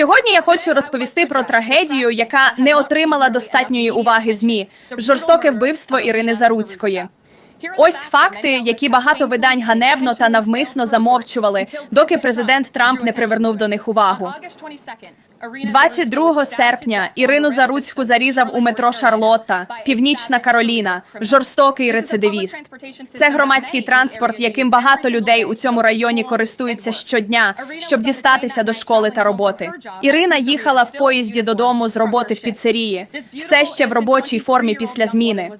Сьогодні я хочу розповісти про трагедію, яка не отримала достатньої уваги змі жорстоке вбивство Ірини Заруцької. Ось факти, які багато видань ганебно та навмисно замовчували, доки президент Трамп не привернув до них увагу. 22 серпня Ірину Заруцьку зарізав у метро Шарлотта, Північна Кароліна, жорстокий рецидивіст. Це громадський транспорт, яким багато людей у цьому районі користуються щодня, щоб дістатися до школи та роботи. Ірина їхала в поїзді додому з роботи в піцерії, все ще в робочій формі після зміни.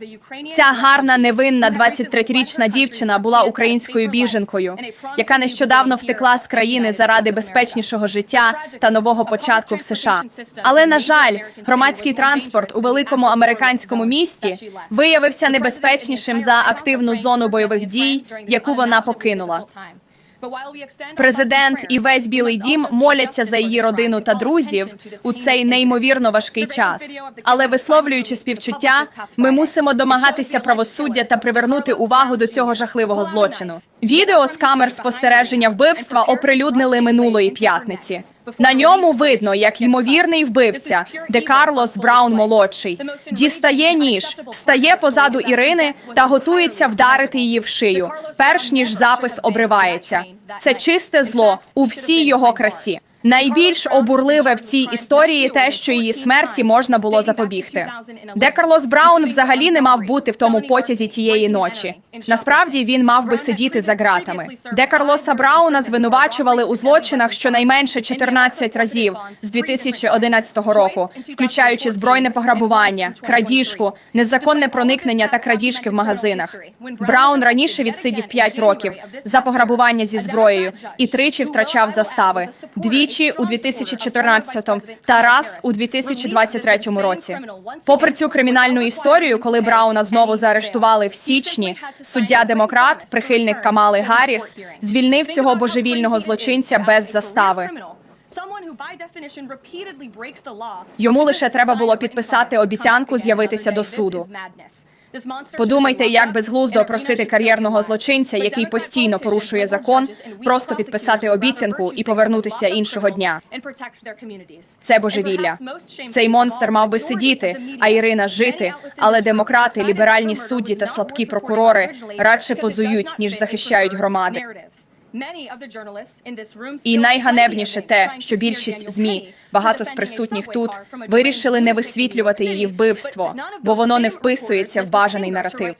Ця гарна невинна 23-річна дівчина була українською біженкою, яка нещодавно втекла з країни заради безпечнішого життя та нового початку в США. Але на жаль, громадський транспорт у великому американському місті виявився небезпечнішим за активну зону бойових дій, яку вона покинула. Президент і весь білий дім моляться за її родину та друзів у цей неймовірно важкий час. Але висловлюючи співчуття, ми мусимо домагатися правосуддя та привернути увагу до цього жахливого злочину. Відео з камер спостереження вбивства оприлюднили минулої п'ятниці. На ньому видно, як ймовірний вбивця, де Карлос Браун молодший, дістає ніж, встає позаду Ірини та готується вдарити її в шию, перш ніж запис обривається. Це чисте зло у всій його красі. Найбільш обурливе в цій історії те, що її смерті можна було запобігти. Де Карлос Браун взагалі не мав бути в тому потязі тієї ночі. Насправді він мав би сидіти за ґратами. Де Карлоса Брауна звинувачували у злочинах щонайменше 14 разів з 2011 року, включаючи збройне пограбування, крадіжку, незаконне проникнення та крадіжки в магазинах. Браун раніше відсидів 5 років за пограбування зі зброєю і тричі втрачав застави. Двічі у 2014 та раз у 2023 році. Попри цю кримінальну історію, коли Брауна знову заарештували в січні, суддя демократ, прихильник Камали Гарріс, звільнив цього божевільного злочинця без застави. Йому лише треба було підписати обіцянку з'явитися до суду. Подумайте, як безглуздо просити кар'єрного злочинця, який постійно порушує закон, просто підписати обіцянку і повернутися іншого дня. Це божевілля. Цей монстр мав би сидіти, а Ірина жити. Але демократи, ліберальні судді та слабкі прокурори радше позують ніж захищають громади. І найганебніше те, що більшість змі, багато з присутніх тут, вирішили не висвітлювати її вбивство, бо воно не вписується в бажаний наратив.